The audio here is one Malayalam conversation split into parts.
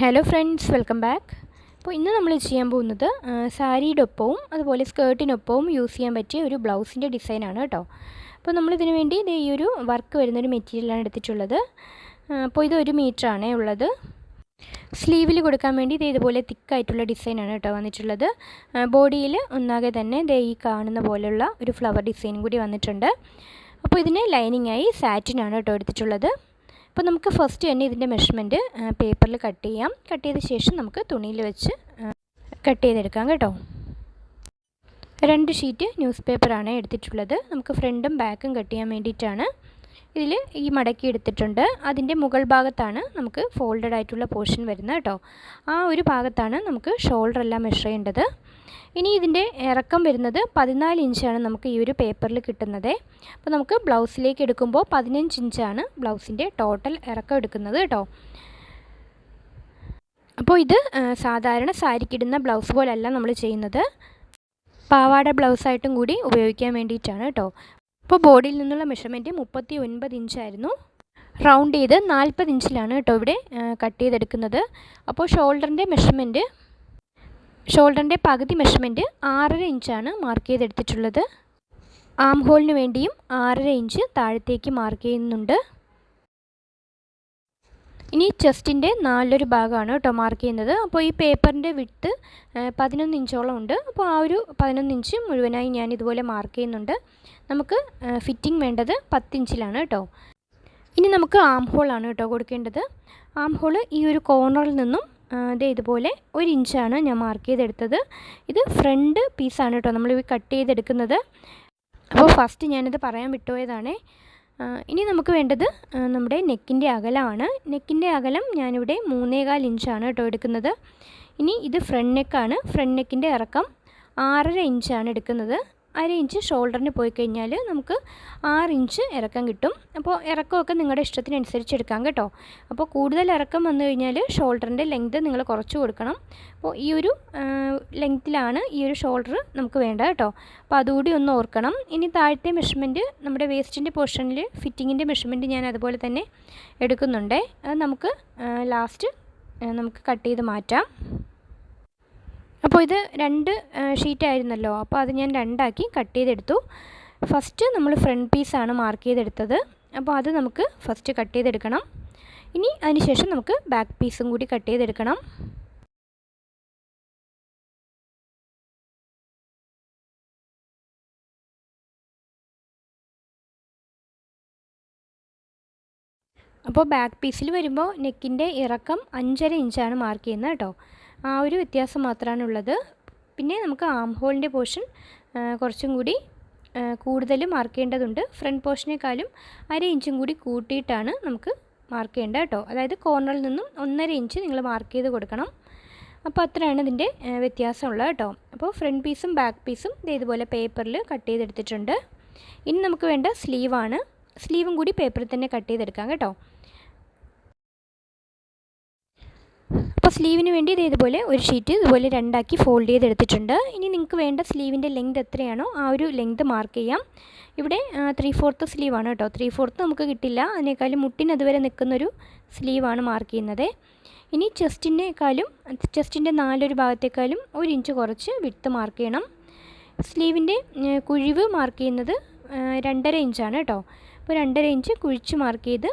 ഹലോ ഫ്രണ്ട്സ് വെൽക്കം ബാക്ക് അപ്പോൾ ഇന്ന് നമ്മൾ ചെയ്യാൻ പോകുന്നത് സാരിയുടെ ഒപ്പവും അതുപോലെ സ്കേർട്ടിനൊപ്പവും യൂസ് ചെയ്യാൻ പറ്റിയ ഒരു ബ്ലൗസിന്റെ ഡിസൈനാണ് കേട്ടോ. അപ്പോൾ നമ്മളിതിന് വേണ്ടി ദേ ഈ ഒരു വർക്ക് വരുന്നൊരു മെറ്റീരിയലാണ് എടുത്തിട്ടുള്ളത്. അപ്പോൾ ഇത് ഒരു മീറ്ററാണേ ഉള്ളത്. സ്ലീവിൽ കൊടുക്കാൻ വേണ്ടി ഇത് ഇതുപോലെ തിക്കായിട്ടുള്ള ഡിസൈനാണ് കേട്ടോ വന്നിട്ടുള്ളത്. ബോഡിയിൽ ഒന്നാകെ തന്നെ ദേ ഈ കാണുന്ന പോലെയുള്ള ഒരു ഫ്ലവർ ഡിസൈനും കൂടി വന്നിട്ടുണ്ട്. അപ്പോൾ ഇതിന് ലൈനിങ്ങായി സാറ്റിനാണ് കേട്ടോ എടുത്തിട്ടുള്ളത്. അപ്പോൾ നമുക്ക് ഫസ്റ്റ് തന്നെ ഇതിന്റെ മെഷർമെന്റ് പേപ്പറിൽ കട്ട് ചെയ്യാം. കട്ട് ചെയ്ത ശേഷം നമുക്ക് തുണിയിൽ വെച്ച് കട്ട് ചെയ്തെടുക്കാം കേട്ടോ. രണ്ട് ഷീറ്റ് ന്യൂസ് പേപ്പറാണ് എടുത്തിട്ടുള്ളത്. നമുക്ക് ഫ്രണ്ടും ബാക്കും കട്ട് ചെയ്യാൻ വേണ്ടിയിട്ടാണ്. ഇതിൽ ഈ മടക്കി എടുത്തിട്ടുണ്ട്. അതിന്റെ മുകൾ ഭാഗത്താണ് നമുക്ക് ഫോൾഡഡ് ആയിട്ടുള്ള പോർഷൻ വരുന്നത് കേട്ടോ. ആ ഒരു ഭാഗത്താണ് നമുക്ക് ഷോൾഡർ എല്ലാം മെഷർ ചെയ്യേണ്ടത്. ഇനി ഇതിന്റെ ഇറക്കം വരുന്നത് പതിനാല് ഇഞ്ചാണ് നമുക്ക് ഈ ഒരു പേപ്പറിൽ കിട്ടുന്നത്. അപ്പോൾ നമുക്ക് ബ്ലൗസിലേക്ക് എടുക്കുമ്പോൾ പതിനഞ്ച് ഇഞ്ചാണ് ബ്ലൗസിന്റെ ടോട്ടൽ ഇറക്കം എടുക്കുന്നത് കേട്ടോ. അപ്പോൾ ഇത് സാധാരണ സാരിക്കിടുന്ന ബ്ലൗസ് പോലല്ല നമ്മൾ ചെയ്യുന്നത്. പാവാട ബ്ലൗസായിട്ടും കൂടി ഉപയോഗിക്കാൻ വേണ്ടിയിട്ടാണ് കേട്ടോ. അപ്പോൾ ബോഡിയിൽ നിന്നുള്ള മെഷർമെന്റ് മുപ്പത്തി ഒൻപത് ഇഞ്ചായിരുന്നു റൗണ്ട് ചെയ്ത് നാൽപ്പത് ഇഞ്ചിലാണ് കേട്ടോ ഇവിടെ കട്ട് ചെയ്തെടുക്കുന്നത്. അപ്പോൾ ഷോൾഡറിന്റെ മെഷർമെന്റ് ഷോൾഡറിന്റെ പകുതി മെഷർമെന്റ് ആറര ഇഞ്ചാണ് മാർക്ക് ചെയ്തെടുത്തിട്ടുള്ളത്. ആം ഹോളിന് വേണ്ടിയും ആറര ഇഞ്ച് താഴത്തേക്ക് മാർക്ക് ചെയ്യുന്നുണ്ട്. ഇനി ചെസ്റ്റിന്റെ നാലൊരു ഭാഗമാണ് കേട്ടോ മാർക്ക് ചെയ്യുന്നത്. അപ്പോൾ ഈ പേപ്പറിന്റെ വിട്ട് പതിനൊന്ന് ഇഞ്ചോളം ഉണ്ട്. അപ്പോൾ ആ ഒരു പതിനൊന്ന് ഇഞ്ച് മുഴുവനായി ഞാൻ ഇതുപോലെ മാർക്ക് ചെയ്യുന്നുണ്ട്. നമുക്ക് ഫിറ്റിംഗ് വേണ്ടത് പത്തിഞ്ചിലാണ് കേട്ടോ. ഇനി നമുക്ക് ആം ഹോളാണ് കേട്ടോ കൊടുക്കേണ്ടത്. ആം ഹോൾ ഈ ഒരു കോർണറിൽ നിന്നും അതേ ഇതുപോലെ ഒരു ഇഞ്ചാണ് ഞാൻ മാർക്ക് ചെയ്തെടുത്തത്. ഇത് ഫ്രണ്ട് പീസാണ് കേട്ടോ. നമ്മൾ കട്ട് ചെയ്തെടുക്കുന്നത്. അപ്പോൾ ഫസ്റ്റ് ഞാനിത് പറയാൻ വിട്ടുപോയതാണേ. ഇനി നമുക്ക് വേണ്ടത് നമ്മുടെ നെക്കിന്റെ അകലമാണ് നെക്കിന്റെ അകലം ഞാനിവിടെ മൂന്നേകാൽ ഇഞ്ചാണ് കേട്ടോ എടുക്കുന്നത്. ഇനി ഇത് ഫ്രണ്ട് നെക്കാണ്. ഫ്രണ്ട് നെക്കിന്റെ ഇറക്കം ആറര ഇഞ്ചാണ് എടുക്കുന്നത്. അര ഇഞ്ച് ഷോൾഡറിന് പോയി കഴിഞ്ഞാൽ നമുക്ക് ആറ് ഇഞ്ച് ഇറക്കം കിട്ടും. അപ്പോൾ ഇറക്കമൊക്കെ നിങ്ങളുടെ ഇഷ്ടത്തിനനുസരിച്ച് എടുക്കാം കേട്ടോ. അപ്പോൾ കൂടുതൽ ഇറക്കം വന്നു കഴിഞ്ഞാൽ ഷോൾഡറിന്റെ ലെങ്ത് നിങ്ങൾ കുറച്ച് കൊടുക്കണം. അപ്പോൾ ഈ ഒരു ലെങ്ത്തിലാണ് ഈ ഒരു ഷോൾഡർ നമുക്ക് വേണ്ട കേട്ടോ. അപ്പോൾ അതുകൂടി ഒന്ന് ഓർക്കണം. ഇനി താഴത്തെ മെഷർമെന്റ് നമ്മുടെ വേസ്റ്റിന്റെ പോർഷനിൽ ഫിറ്റിങ്ങിന്റെ മെഷർമെന്റ് ഞാൻ അതുപോലെ തന്നെ എടുക്കുന്നുണ്ട്. അത് നമുക്ക് ലാസ്റ്റ് നമുക്ക് കട്ട് ചെയ്ത് മാറ്റാം. അപ്പോൾ ഇത് രണ്ട് ഷീറ്റ് ആയിരുന്നല്ലോ അപ്പോൾ അത് ഞാൻ രണ്ടാക്കി കട്ട് ചെയ്തെടുത്തു. ഫസ്റ്റ് നമ്മൾ ഫ്രണ്ട് പീസാണ് മാർക്ക് ചെയ്തെടുത്തത്. അപ്പോൾ അത് നമുക്ക് ഫസ്റ്റ് കട്ട് ചെയ്തെടുക്കണം. ഇനി അതിനുശേഷം നമുക്ക് ബാക്ക് പീസും കൂടി കട്ട് ചെയ്തെടുക്കണം. അപ്പോൾ ബാക്ക് പീസിൽ വരുമ്പോൾ നെക്കിന്റെ ഇറക്കം അഞ്ചര ഇഞ്ചാണ് മാർക്ക് ചെയ്യുന്നത് കേട്ടോ. ആ ഒരു വ്യത്യാസം മാത്രമാണ് ഉള്ളത് പിന്നെ നമുക്ക് ആം ഹോളിന്റെ പോർഷൻ കുറച്ചും കൂടി കൂടുതൽ മാർക്ക് ചെയ്യേണ്ടതുണ്ട്. ഫ്രണ്ട് പോർഷനേക്കാളും അര ഇഞ്ചും കൂടി കൂട്ടിയിട്ടാണ് നമുക്ക് മാർക്ക് ചെയ്യേണ്ടത് കേട്ടോ. അതായത് കോർണറിൽ നിന്നും ഒന്നര ഇഞ്ച് നിങ്ങൾ മാർക്ക് ചെയ്ത് കൊടുക്കണം. അപ്പോൾ അത്രയാണ് ഇതിന്റെ വ്യത്യാസമുള്ളത് കേട്ടോ. അപ്പോൾ ഫ്രണ്ട് പീസും ബാക്ക് പീസും ഇതുപോലെ പേപ്പറിൽ കട്ട് ചെയ്തെടുത്തിട്ടുണ്ട്. ഇനി നമുക്ക് വേണ്ട സ്ലീവാണ് സ്ലീവും കൂടി പേപ്പറിൽ തന്നെ കട്ട് ചെയ്തെടുക്കാം കേട്ടോ. അപ്പോൾ സ്ലീവിന് വേണ്ടി ഇത് ഇതുപോലെ ഒരു ഷീറ്റ് ഇതുപോലെ രണ്ടാക്കി ഫോൾഡ് ചെയ്തെടുത്തിട്ടുണ്ട്. ഇനി നിങ്ങൾക്ക് വേണ്ട സ്ലീവിന്റെ ലെങ്ത് എത്രയാണോ ആ ഒരു ലെങ്ത് മാർക്ക് ചെയ്യാം. ഇവിടെ ത്രീ ഫോർത്ത് സ്ലീവാണ് കേട്ടോ. ത്രീ ഫോർത്ത് നമുക്ക് കിട്ടില്ല. അതിനേക്കാളും മുട്ടിന് അതുവരെ നിൽക്കുന്നൊരു സ്ലീവാണ് മാർക്ക് ചെയ്യുന്നത്. ഇനി ചെസ്റ്റിനേക്കാളും ചെസ്റ്റിന്റെ നാലൊരു ഭാഗത്തേക്കാളും ഒരു ഇഞ്ച് കുറച്ച് വിട്ട് മാർക്ക് ചെയ്യണം. സ്ലീവിന്റെ കുഴിവ് മാർക്ക് ചെയ്യുന്നത് രണ്ടര ഇഞ്ചാണ് കേട്ടോ. അപ്പോൾ രണ്ടര ഇഞ്ച് കുഴിച്ച് മാർക്ക് ചെയ്ത്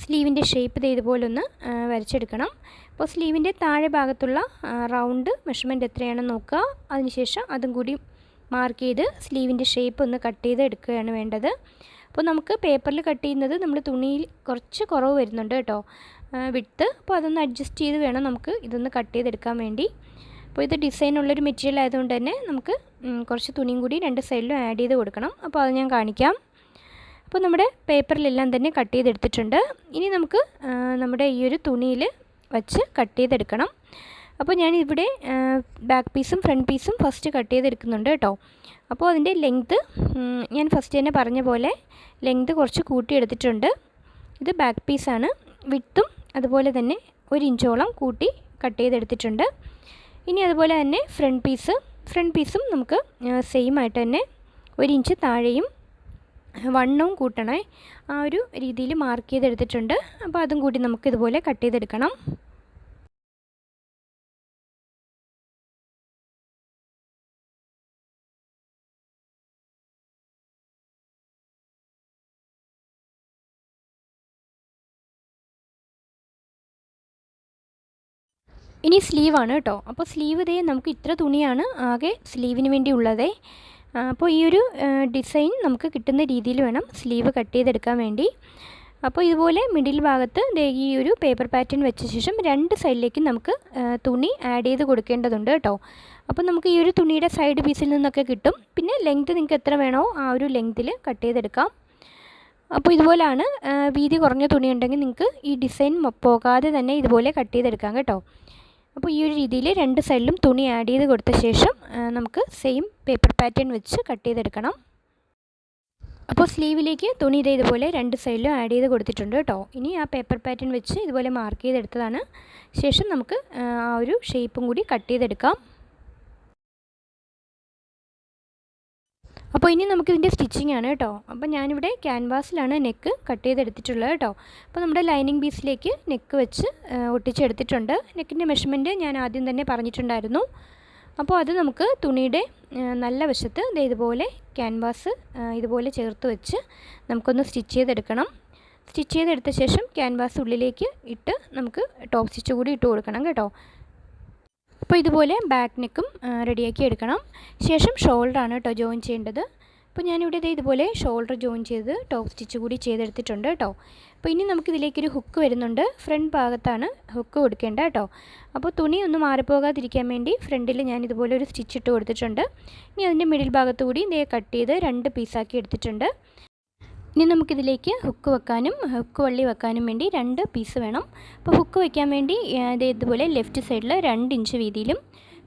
സ്ലീവിന്റെ ഷേപ്പ് ഇതേപോലെ ഒന്ന് വരച്ചെടുക്കണം. അപ്പോൾ സ്ലീവിന്റെ താഴെ ഭാഗത്തുള്ള റൗണ്ട് മെഷർമെന്റ് എത്രയാണെന്ന് നോക്കുക. അതിനുശേഷം അതും കൂടി മാർക്ക് ചെയ്ത് സ്ലീവിന്റെ ഷേപ്പ് ഒന്ന് കട്ട് ചെയ്ത് എടുക്കുകയാണ് വേണ്ടത്. അപ്പോൾ നമുക്ക് പേപ്പറിൽ കട്ട് ചെയ്യുന്നത് നമ്മൾ തുണിയിൽ കുറച്ച് കുറവ് വരുന്നുണ്ട് കേട്ടോ. വിട്ട്. അപ്പോൾ അതൊന്ന് അഡ്ജസ്റ്റ് ചെയ്ത് വേണം നമുക്ക് ഇതൊന്ന് കട്ട് ചെയ്തെടുക്കാൻ വേണ്ടി. അപ്പോൾ ഇത് ഡിസൈൻ ഉള്ളൊരു മെറ്റീരിയൽ ആയതുകൊണ്ട് തന്നെ നമുക്ക് കുറച്ച് തുണിയും കൂടി രണ്ട് സൈഡിലും ആഡ് ചെയ്ത് കൊടുക്കണം. അപ്പോൾ അത് ഞാൻ കാണിക്കാം. അപ്പോൾ നമ്മുടെ പേപ്പറിലെല്ലാം തന്നെ കട്ട് ചെയ്തെടുത്തിട്ടുണ്ട്. ഇനി നമുക്ക് നമ്മുടെ ഈ ഒരു തുണിയിൽ വച്ച് കട്ട് ചെയ്തെടുക്കണം. അപ്പോൾ ഞാൻ ഇവിടെ ബാക്ക് പീസും ഫ്രണ്ട് പീസും ഫസ്റ്റ് കട്ട് ചെയ്തെടുക്കുന്നുണ്ട് കേട്ടോ. അപ്പോൾ അതിന്റെ ലെങ്ത്ത് ഞാൻ ഫസ്റ്റ് തന്നെ പറഞ്ഞ പോലെ ലെങ്ത്ത് കുറച്ച് കൂട്ടിയെടുത്തിട്ടുണ്ട്. ഇത് ബാക്ക് പീസാണ് വിട്ടും അതുപോലെ തന്നെ ഒരു ഇഞ്ചോളം കൂട്ടി കട്ട് ചെയ്തെടുത്തിട്ടുണ്ട്. ഇനി അതുപോലെ തന്നെ ഫ്രണ്ട് പീസ് ഫ്രണ്ട് പീസും നമുക്ക് സെയിം ആയിട്ട് തന്നെ ഒരു ഇഞ്ച് താഴെയും വണ്ണവും കൂട്ടണേ. ആ ഒരു രീതിയിൽ മാർക്ക് ചെയ്തെടുത്തിട്ടുണ്ട്. അപ്പോൾ അതും കൂടി നമുക്ക് ഇതുപോലെ കട്ട് ചെയ്തെടുക്കണം. ഇനി സ്ലീവാണ് കേട്ടോ. അപ്പോൾ സ്ലീവ് ഇതേ നമുക്ക് ഇത്ര തുണിയാണ് ആകെ സ്ലീവിന് വേണ്ടി ഉള്ളതേ അപ്പോൾ ഈ ഒരു ഡിസൈൻ നമുക്ക് കിട്ടുന്ന രീതിയിൽ വേണം സ്ലീവ് കട്ട് ചെയ്തെടുക്കാൻ വേണ്ടി. അപ്പോൾ ഇതുപോലെ മിഡിൽ ഭാഗത്ത് ഈ ഒരു പേപ്പർ പാറ്റേൺ വെച്ച ശേഷം രണ്ട് സൈഡിലേക്കും നമുക്ക് തുണി ആഡ് ചെയ്ത് കൊടുക്കേണ്ടതുണ്ട് കേട്ടോ. അപ്പോൾ നമുക്ക് ഈ ഒരു തുണിയുടെ സൈഡ് പീസിൽ നിന്നൊക്കെ കിട്ടും. പിന്നെ ലെങ്ത് നിങ്ങൾക്ക് എത്ര വേണോ ആ ഒരു ലെങ്ത്തിൽ കട്ട് ചെയ്തെടുക്കാം. അപ്പോൾ ഇതുപോലാണ് വീതി കുറഞ്ഞ തുണി ഉണ്ടെങ്കിൽ നിങ്ങൾക്ക് ഈ ഡിസൈൻ പോകാതെ തന്നെ ഇതുപോലെ കട്ട് ചെയ്തെടുക്കാം കേട്ടോ. അപ്പോൾ ഈ ഒരു രീതിയിൽ രണ്ട് സൈഡിലും തുണി ആഡ് ചെയ്ത് കൊടുത്ത ശേഷം നമുക്ക് സെയിം പേപ്പർ പാറ്റേൺ വെച്ച് കട്ട് ചെയ്തെടുക്കണം. അപ്പോൾ സ്ലീവിലേക്ക് തുണി ഇതേ ഇതുപോലെ രണ്ട് സൈഡിലും ആഡ് ചെയ്ത് കൊടുത്തിട്ടുണ്ട് കേട്ടോ. ഇനി ആ പേപ്പർ പാറ്റേൺ വെച്ച് ഇതുപോലെ മാർക്ക് ചെയ്തെടുത്തതാണ്. ശേഷം നമുക്ക് ആ ഒരു ഷേപ്പും കൂടി കട്ട് ചെയ്തെടുക്കാം. അപ്പോൾ ഇനി നമുക്ക് നമുക്കിതിന്റെ സ്റ്റിച്ചിങ് ആണ് കേട്ടോ. അപ്പോൾ ഞാനിവിടെ ക്യാൻവാസിലാണ് നെക്ക് കട്ട് ചെയ്തെടുത്തിട്ടുള്ളത് കേട്ടോ. അപ്പോൾ നമ്മുടെ ലൈനിങ് പീസിലേക്ക് നെക്ക് വെച്ച് ഒട്ടിച്ചെടുത്തിട്ടുണ്ട്. നെക്കിന്റെ മെഷർമെന്റ് ഞാൻ ആദ്യം തന്നെ പറഞ്ഞിട്ടുണ്ടായിരുന്നു. അപ്പോൾ അത് നമുക്ക് തുണിയുടെ നല്ല വശത്ത് ഇതുപോലെ ക്യാൻവാസ് ഇതുപോലെ ചേർത്ത് വെച്ച് നമുക്കൊന്ന് സ്റ്റിച്ച് ചെയ്തെടുക്കണം. സ്റ്റിച്ച് ചെയ്തെടുത്ത ശേഷം ക്യാൻവാസ് ഉള്ളിലേക്ക് ഇട്ട് നമുക്ക് ടോപ്പ് സ്റ്റിച്ച് കൂടി ഇട്ട് കൊടുക്കണം കേട്ടോ. അപ്പോൾ ഇതുപോലെ ബാക്ക് നെക്കും റെഡിയാക്കി എടുക്കണം. ശേഷം ഷോൾഡറാണ് കേട്ടോ ജോയിൻ ചെയ്യേണ്ടത്. അപ്പോൾ ഞാനിവിടെ ഇതേ ഇതുപോലെ ഷോൾഡർ ജോയിൻ ചെയ്ത് ടോപ്പ് സ്റ്റിച്ച് കൂടി ചെയ്തെടുത്തിട്ടുണ്ട് കേട്ടോ അപ്പോൾ ഇനി നമുക്കിതിലേക്കൊരു ഹുക്ക് വരുന്നുണ്ട്. ഫ്രണ്ട് ഭാഗത്താണ് ഹുക്ക് കൊടുക്കേണ്ടത് കേട്ടോ അപ്പോൾ തുണി ഒന്ന് മാറിപ്പോകാതിരിക്കാൻ വേണ്ടി ഫ്രണ്ടിൽ ഞാൻ ഇതുപോലെ ഒരു സ്റ്റിച്ച് ഇട്ട് കൊടുത്തിട്ടുണ്ട്. ഇനി അതിന്റെ മിഡിൽ ഭാഗത്തു കൂടി ഇതേ കട്ട് ചെയ്ത് രണ്ട് പീസാക്കി എടുത്തിട്ടുണ്ട്. ഇനി നമുക്കിതിലേക്ക് ഹുക്ക് വെക്കാനും ഹുക്ക് വള്ളി വെക്കാനും വേണ്ടി രണ്ട് പീസ് വേണം. അപ്പോൾ ഹുക്ക് വയ്ക്കാൻ വേണ്ടി ഇതുപോലെ ലെഫ്റ്റ് സൈഡിൽ രണ്ട് ഇഞ്ച് വീതിയിലും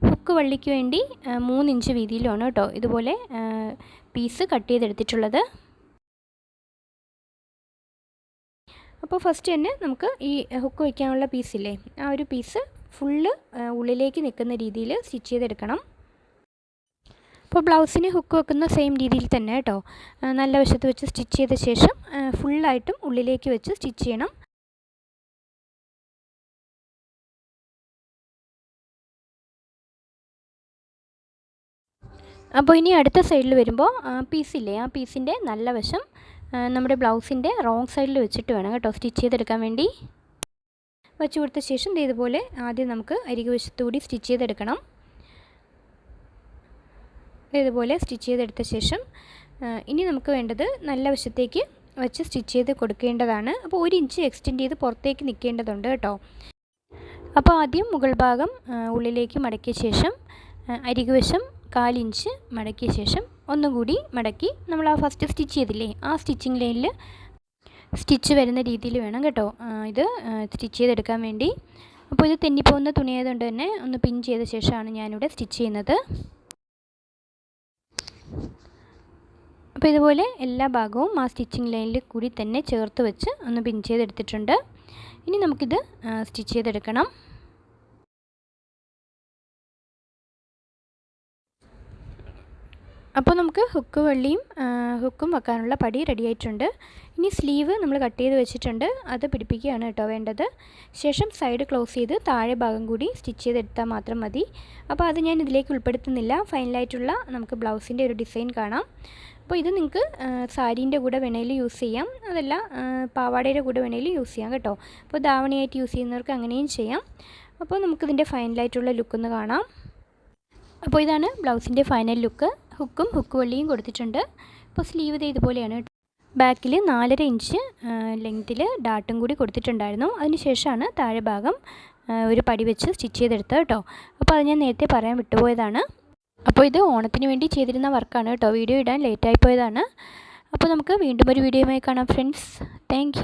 ഹുക്ക് വള്ളിക്ക് വേണ്ടി മൂന്ന് ഇഞ്ച് വീതിയിലുമാണ് കേട്ടോ ഇതുപോലെ പീസ് കട്ട് ചെയ്തെടുത്തിട്ടുള്ളത്. അപ്പോൾ ഫസ്റ്റ് തന്നെ നമുക്ക് ഈ ഹുക്ക് വയ്ക്കാനുള്ള പീസില്ലേ ആ ഒരു പീസ് ഫുള്ള് ഉള്ളിലേക്ക് നിൽക്കുന്ന രീതിയിൽ സ്റ്റിച്ച് ചെയ്തെടുക്കണം. അപ്പോൾ ബ്ലൗസിന് ഹുക്ക് വെക്കുന്ന സെയിം രീതിയിൽ തന്നെ കേട്ടോ. നല്ല വശത്ത് വെച്ച് സ്റ്റിച്ച് ചെയ്ത ശേഷം ഫുള്ളായിട്ടും ഉള്ളിലേക്ക് വെച്ച് സ്റ്റിച്ച് ചെയ്യണം. അപ്പോൾ ഇനി അടുത്ത സൈഡിൽ വരുമ്പോൾ പീസില്ലേ ആ പീസിന്റെ നല്ല വശം നമ്മുടെ ബ്ലൗസിന്റെ റോങ് സൈഡിൽ വെച്ചിട്ട് വേണം കേട്ടോ സ്റ്റിച്ച് ചെയ്തെടുക്കാൻ വേണ്ടി. വെച്ച് കൊടുത്ത ശേഷം ഇതേപോലെ ആദ്യം നമുക്ക് അരികു വശത്തുകൂടി സ്റ്റിച്ച് ചെയ്തെടുക്കണം. ഇതുപോലെ സ്റ്റിച്ച് ചെയ്തെടുത്ത ശേഷം ഇനി നമുക്ക് വേണ്ടത് നല്ല വശത്തേക്ക് വെച്ച് സ്റ്റിച്ച് ചെയ്ത് കൊടുക്കേണ്ടതാണ്. അപ്പോൾ ഒരു ഇഞ്ച് എക്സ്റ്റെൻഡ് ചെയ്ത് പുറത്തേക്ക് നിൽക്കേണ്ടതുണ്ട് കേട്ടോ. അപ്പോൾ ആദ്യം മുകൾ ഭാഗം ഉള്ളിലേക്ക് മടക്കിയ ശേഷം അരികുവശം കാലിഞ്ച് മടക്കിയ ശേഷം ഒന്നുകൂടി മടക്കി നമ്മൾ ആ ഫസ്റ്റ് സ്റ്റിച്ച് ചെയ്തില്ലേ ആ സ്റ്റിച്ചിങ് ലൈനിൽ സ്റ്റിച്ച് വരുന്ന രീതിയിൽ വേണം കേട്ടോ. ഇത് സ്റ്റിച്ച് ചെയ്തെടുക്കാൻ വേണ്ടി. അപ്പോൾ ഇത് തെന്നിപ്പോകുന്ന തുണിയായതുകൊണ്ട് തന്നെ ഒന്ന് പിൻ ചെയ്ത ശേഷമാണ് ഞാനിവിടെ സ്റ്റിച്ച് ചെയ്യുന്നത്. അപ്പോൾ ഇതുപോലെ എല്ലാ ഭാഗവും ആ സ്റ്റിച്ചിങ് ലൈനിൽ കൂടി തന്നെ ചേർത്ത് വെച്ച് ഒന്ന് പിൻ ചെയ്തെടുത്തിട്ടുണ്ട്. ഇനി നമുക്കിത് സ്റ്റിച്ച് ചെയ്തെടുക്കണം. അപ്പോൾ നമുക്ക് ഹുക്ക് വള്ളിയും ഹുക്കും വെക്കാനുള്ള പടി റെഡി ആയിട്ടുണ്ട്. ഇനി സ്ലീവ് നമ്മൾ കട്ട് ചെയ്ത് വെച്ചിട്ടുണ്ട്. അത് പിടിപ്പിക്കുകയാണ് കേട്ടോ വേണ്ടത്. ശേഷം സൈഡ് ക്ലോസ് ചെയ്ത് താഴെ ഭാഗം കൂടി സ്റ്റിച്ച് ചെയ്തെടുത്താൽ മാത്രം മതി. അപ്പോൾ അത് ഞാൻ ഇതിലേക്ക് ഉൾപ്പെടുത്തുന്നില്ല. ഫൈനലായിട്ടുള്ള നമുക്ക് ബ്ലൗസിന്റെ ഒരു ഡിസൈൻ കാണാം. അപ്പോൾ ഇത് നിങ്ങൾക്ക് സാരീന്റെ കൂടെ വേണേൽ യൂസ് ചെയ്യാം. അതല്ല പാവാടയുടെ കൂടെ വേണേൽ യൂസ് ചെയ്യാം കേട്ടോ. അപ്പോൾ ധാവണിയായിട്ട് യൂസ് ചെയ്യുന്നവർക്ക് അങ്ങനെയും ചെയ്യാം. അപ്പോൾ നമുക്കിതിന്റെ ഫൈനലായിട്ടുള്ള ലുക്കൊന്ന് കാണാം. അപ്പോൾ ഇതാണ് ബ്ലൗസിന്റെ ഫൈനൽ ലുക്ക് ഹുക്കും ഹുക്ക് വള്ളിയും കൊടുത്തിട്ടുണ്ട്. അപ്പോൾ സ്ലീവ് ഇത് ഇതുപോലെയാണ് ബാക്കിൽ നാലര ഇഞ്ച് ലെങ്ത്തിൽ ഡാട്ടും കൂടി കൊടുത്തിട്ടുണ്ടായിരുന്നു. അതിന് ശേഷമാണ് താഴെ ഭാഗം ഒരു പടി വെച്ച് സ്റ്റിച്ച് ചെയ്തെടുത്തത് കേട്ടോ. അപ്പോൾ അത് ഞാൻ നേരത്തെ പറയാൻ വിട്ടുപോയതാണ്. അപ്പോൾ ഇത് ഓണത്തിന് വേണ്ടി ചെയ്തിരുന്ന വർക്കാണ് കേട്ടോ. വീഡിയോ ഇടാൻ ലേറ്റായി പോയതാണ്. അപ്പോൾ നമുക്ക് വീണ്ടും ഒരു വീഡിയോയുമായി കാണാം ഫ്രണ്ട്സ് താങ്ക്